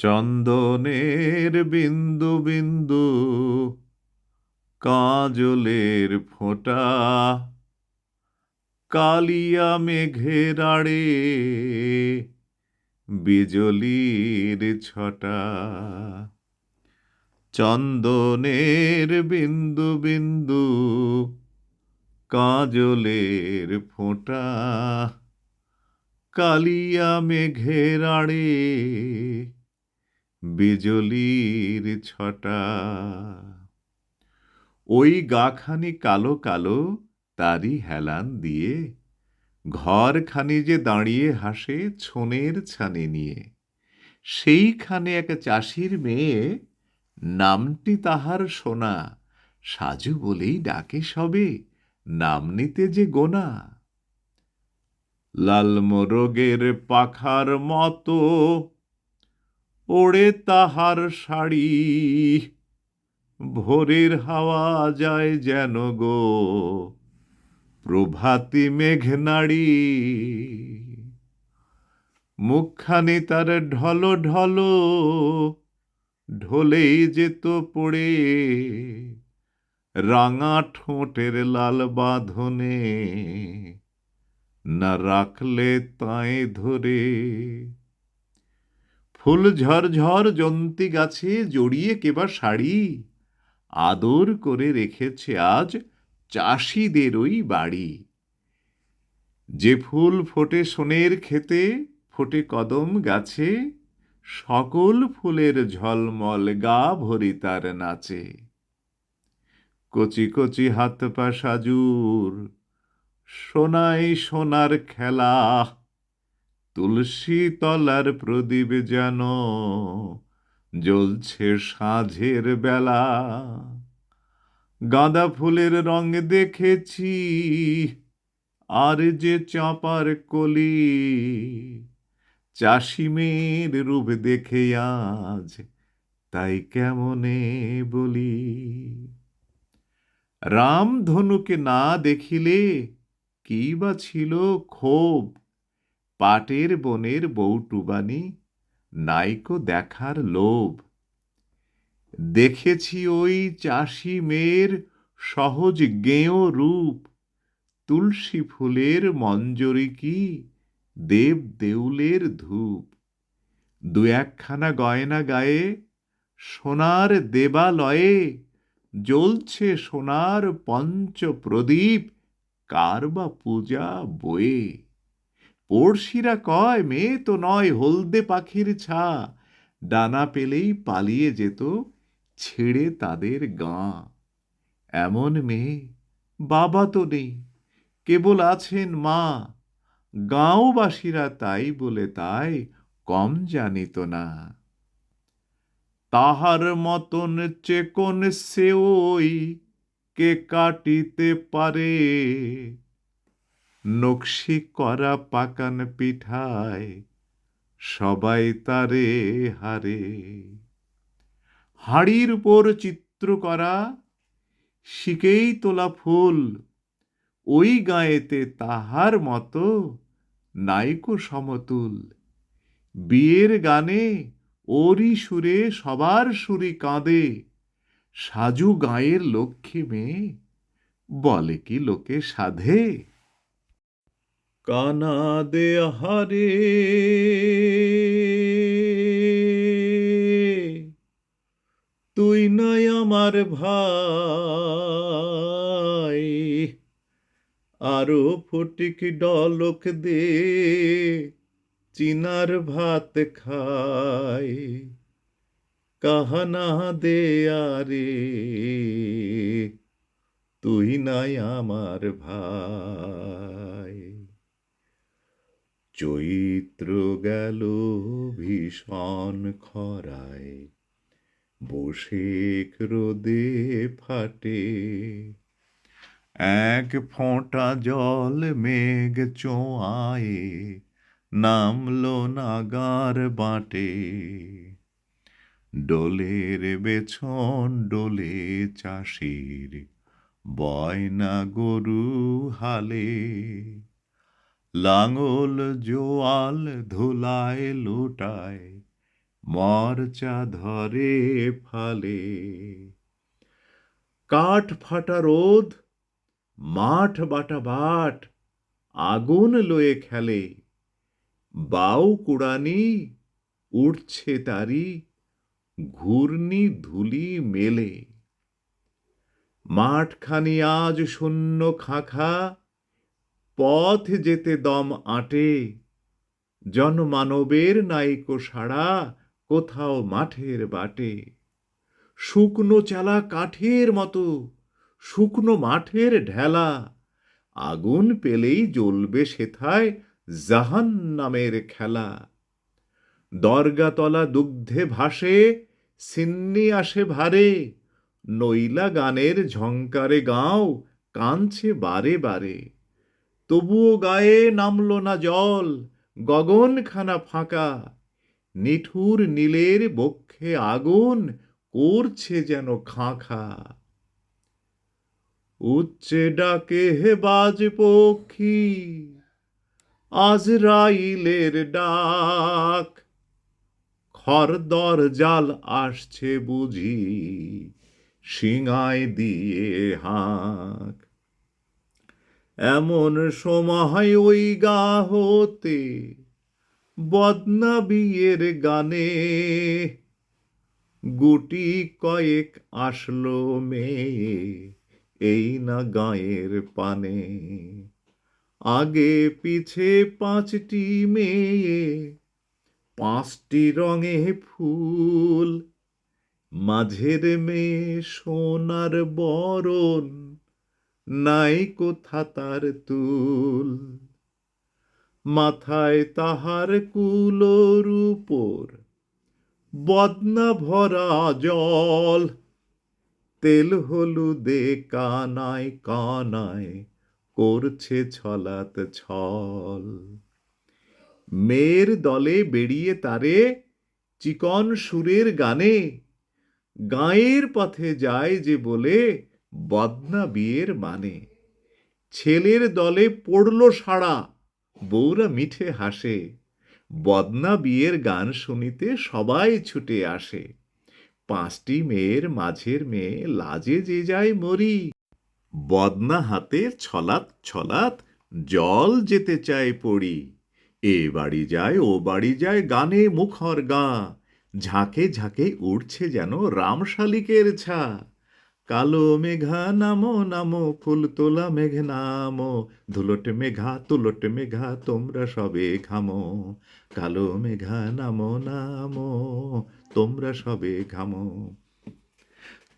চন্দনের বিন্দু বিন্দু, কাজলের ফোঁটা, কালিয়া মেঘের আড়ে, বিজলির ছটা। চন্দনের বিন্দু বিন্দু, কাজলের ফোঁটা, কালিয়া মেঘের আড়ে বিজলির ছটা। ওই গাখানি কালো কালো তারই হেলান দিয়ে, ঘরখানি যে দাঁড়িয়ে হাসে ছোনের ছানে নিয়ে। সেইখানে এক চাষির মেয়ে, নামটি তাহার সোনা, সাজু বলেই ডাকে সবে, নাম নিতে যে গোনা। লাল মোরগের পাখার মতো ওড়ে তাহার শাড়ি। ভোরের হাওয়া যায় যেন গো, প্রভাতী মেঘনাড়ি। মুখখানি তার ঢল ঢল ঢলেই যেত পড়ে। রাঙা ঠোঁটের লাল বাঁধনে না রাখলে তাই ধরে। ফুল ঝরঝর জন্তি গাছে জড়িয়ে কেবা শাড়ি? আদর করে রেখেছে আজ চাষিদের ওই বাড়ি। যে ফুল ফোটে সোনের খেতে ফোটে কদম গাছে, সকল ফুলের ঝলমল গা ভরি তার নাচে। কচি কচি হাত পা সাজুর সোনাই সোনার খেলা তুলসী তলার প্রদীপ যেন জ্বলছে সাঁঝের বেলা। গাঁদা ফুলের রং দেখেছি, আর যে চাঁপার কলি চাষিমের রূপ দেখে আজ তাই কেমনে বলি? রাম ধনুকে না দেখিলে কি বা ছিল ক্ষোভ? পাটের বনের বৌটুবানি, নাইকো দেখার লোভ। দেখেছি ওই চাষি মেয়ের সহজ গেঁয়ো রূপ। তুলসী ফুলের মঞ্জরি কি, দেব দেউলের ধূপ। দু একখানা গয়না গায়ে সোনার দেবালয়ে, জ্বলছে সোনার পঞ্চ প্রদীপ কার বা পূজা বয়ে। পড়শিরা কয় মেয়ে তো নয় হলদে পাখির ছা। ডানা পেলেই পালিয়ে যেত, ছেড়ে তাদের গাঁ। এমন মেয়ে বাবা তো নেই, কেবল আছেন মা। গাঁওবাসীরা তাই বলে তাই কম জানিত না। তাহার মতন চেকন সে ওই কে কাটিতে পারে। নকশি করা পাকান পিঠায়, সবাই তারে হারে। হাড়ির উপর চিত্র করা, শিকেই তোলা ফুল, ওই গায়েতে তাহার মতো নাইকো সমতুল। বিয়ের গানে ওরই সুরে সবার সুরি কাঁদে, সাজু গায়ের লক্ষ্মী মেয়ে বলে কি লোকে সাধে? কানা দে হারে। তুই নাই আমার ভাই, আরও ফটিক ডলক দে, চিনার ভাত খাই। কাহানা দে আরে, তুই নাই আমার ভাই। চৈত্র গেল ভীষণ খরায়, বসে রোদে ফাটে। এক ফোঁটা জল মেঘ চোঁয়ায়ে নামলো নাগার বাটে। ডোলের বেছন ডোলে চাষির, বয়না গরু হালে। লাঙল জোয়াল ধুলায় লুটায়, মরচা ধরে ফালে। কাঠ ফাটা রোদ, মাঠ বাটা বাট, আগুন লয়ে খেলে। বাউ কুড়ানি উঠছে তারি, ঘূর্ণি ধুলি মেলে। মাঠখানি আজ শূন্য খাখা পথ যেতে দম আটে। জনমানবের নাইকো সাড়া কোথাও মাঠের বাটে। শুকনো চালা কাঠের মতো, শুকনো মাঠের ঢেলা। আগুন পেলেই জ্বলবে সেথায় জাহান নামের খেলা। দরগাতলা দুগ্ধে ভাসে, সিন্নি আসে ভারে। নইলা গানের ঝংকারে গাঁও কাঁদছে বারে বারে। তবুও গায়ে নামল না জল, গগনখানা ফাঁকা। নিঠুর নীলের বক্ষে আগুন করছে যেন খাঁখা। উচ্চে ডাকে হে বাজ পক্ষী আজরাইলের ডাক। খরদর জাল আসছে বুঝি সিঙায় দিয়ে হাঁক। এমন সময় ওই গা হতে বদনা বিয়ের গানে গুটি কয়েক আসলো মেয়ে এই না গায়ের পানে। আগে পিছে পাঁচটি মেয়ে, পাঁচটি রঙে ফুল, মাঝের মেয়ে সোনার বরণ নাই কোথা তার তুল? মাথায় তাহার কুলোর উপর বদনা ভরা জল। তেল হলুদে কানায় কানায় করছে ছলাত ছল। মেয়ের দলে বেরিয়ে তারে চিকন সুরের গানে, গাঁয়ের পথে যায় যে বলে বদনা বিয়ের মানে। ছেলের দলে পড়ল সাড়া, বউরা মিঠে হাসে। বদনা বিয়ের গান শুনিতে সবাই ছুটে আসে। পাঁচটি মেয়ের মাঝের মেয়ে লাজে যে যায় মরি। বদনা হাতে ছলাত ছলাত জল যেতে চায় পড়ি। এ বাড়ি যায়, ও বাড়ি যায় গানে মুখর গা। ঝাঁকে ঝাঁকে উঠছে যেন রামশালিকের ছা। কালো মেঘা নামো নামো, ফুল তোলা মেঘ নামো। ধুলট মেঘা, তুলট মেঘা, তোমরা সবে ঘামো। কালো মেঘা নামো নামো, তোমরা সবে ঘামো।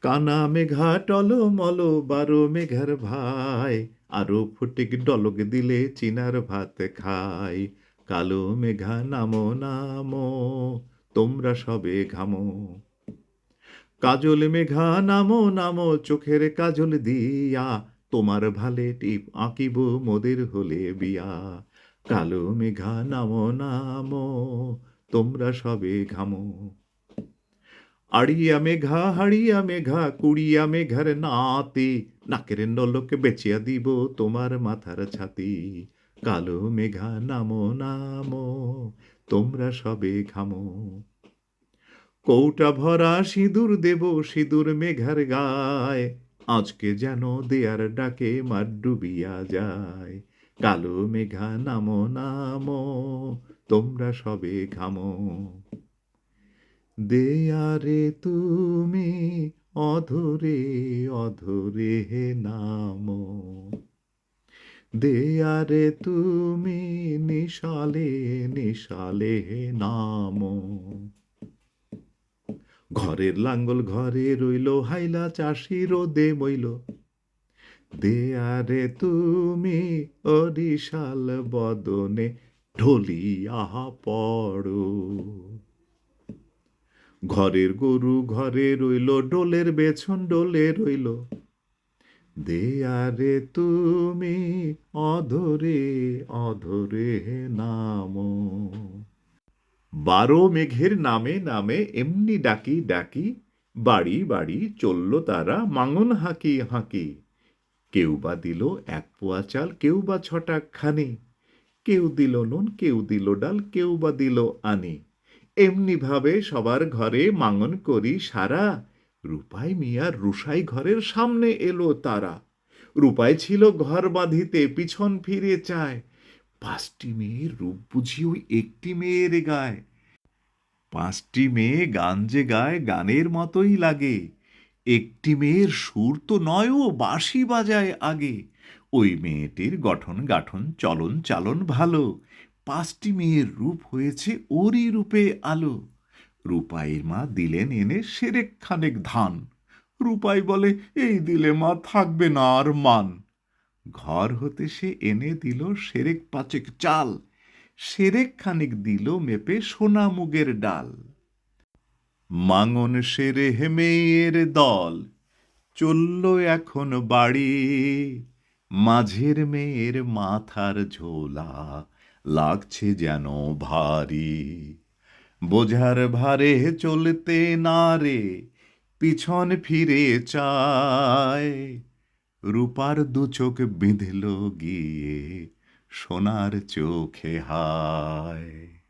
কানা মেঘা টল মলো বারো মেঘার ভাই। আরও ফুটিক ডলক দিলে চিনার ভাত খাই। কালো মেঘা নামো নামো, তোমরা সবে ঘামো। কাজল মেঘা নামো নামো চোখের কাজল দিয়া। তোমার ভালে টিপ আঁকিব মোদের হলে বিয়া। কালো মেঘা নামো নামো, তোমরা সবে ঘামো। আড়িয়া মেঘা, হাড়িয়া মেঘা, কুড়িয়া মেঘার নাতি। নাকের নলক বেচিয়া দিব তোমার মাথার ছাতি। কালো মেঘা নামো নামো, তোমরা সবে ঘামো। কৌটা ভরা সিঁদুর দেব সিঁদুর মেঘার গায়। আজকে যেন দেয়ার ডাকে মার ডুবিয়া যায়। কালো মেঘা নামো নামো, তোমরা সবে ঘামো। দেয়ারে তুমি অধরে অধরে হে নামো। দেয়ারে তুমি নিশালে নিশালে হে নামো। ঘরের লাঙ্গল ঘরে রইল, হাইলা চাষি রোদে মইল। দেয়ারে তুমি অরিশাল বদনে ঢলিয়া পড়ো। ঘরের গরু ঘরে রইল, ডোলের বেছন ডোলে রইল। দেয়ারে তুমি অধরে অধরে নামো। বারো মেঘের নামে নামে এমনি ডাকি ডাকি, বাড়ি বাড়ি চলল তারা, মাঙন হাঁকি হাঁকি। কেউ বা দিল এক পোয়া চাল, কেউ বা ছটা খানি। কেউ দিল নুন, কেউ দিল ডাল, কেউ বা দিল আনি। এমনি ভাবে সবার ঘরে মাঙন করি সারা। রূপাই মিয়ার রুসাই ঘরের সামনে এলো তারা। রূপাই ছিল ঘর বাঁধিতে, পিছন ফিরে চায়। পাঁচটি মেয়ের রূপ বুঝি ওই একটি মেয়ের গায়। পাঁচটি মেয়ে গান যে গায়, গানের মতোই লাগে। একটি মেয়ের সুর তো নয়, ও বাঁশি বাজায় আগে। ওই মেয়েটির গঠন গাঠন, চলন চালন ভালো। পাঁচটি মেয়ের রূপ হয়েছে ওরই রূপে আলো। রূপাইয়ের মা দিলেন এনে সেরেক খানেক ধান। রূপাই বলে, এই দিলে মা থাকবে না আর মান। ঘর হতে সে এনে দিল সেরেক পাচেক চাল, সেরেক খানিক দিল মেপে সোনা মুগের ডাল। মাঙন সেরে হেমেয়ের দল, চলল এখন বাড়ি। মাঝের মেয়ের মাথার ঝোলা লাগছে যেন ভারী। বোঝার ভারে চলতে না রে, পিছন ফিরে চায়। রূপার দু চোখ বিঁধল গিয়ে সোনার চোখে হায়।